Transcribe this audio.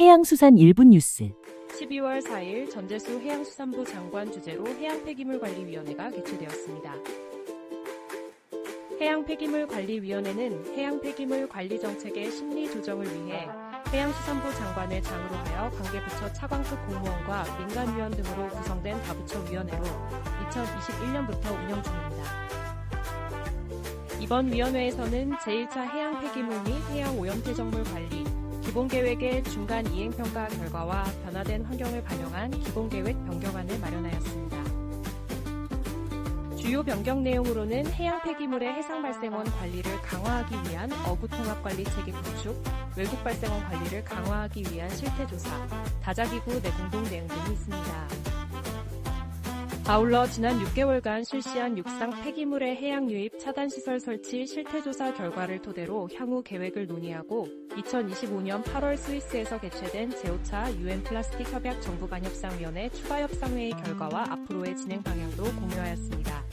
해양수산 1분 뉴스 12월 4일 전재수 해양수산부 장관 주재로 해양폐기물관리위원회가 개최되었습니다. 해양폐기물관리위원회는 해양폐기물 관리 정책의 심리 조정을 위해 해양수산부 장관을 장으로 하여 관계부처 차관급 공무원과 민간위원 등으로 구성된 다부처위원회로 2021년부터 운영 중입니다. 이번 위원회에서는 제1차 해양 폐기물 및 해양 오염폐적물 관리, 기본계획의 중간 이행평가 결과와 변화된 환경을 반영한 기본계획 변경안을 마련하였습니다. 주요 변경 내용으로는 해양 폐기물의 해상 발생원 관리를 강화하기 위한 어부 통합 관리 체계 구축, 외국 발생원 관리를 강화하기 위한 실태 조사, 다자기구 내공동 대응 있습니다. 아울러 지난 6개월간 실시한 육상 폐기물의 해양 유입 차단 시설 설치 실태 조사 결과를 토대로 향후 계획을 논의하고 2025년 8월 스위스에서 개최된 제5차 유엔 플라스틱 협약 정부 간협상위원회 추가 협상회의 결과와 앞으로의 진행 방향도 공유하였습니다.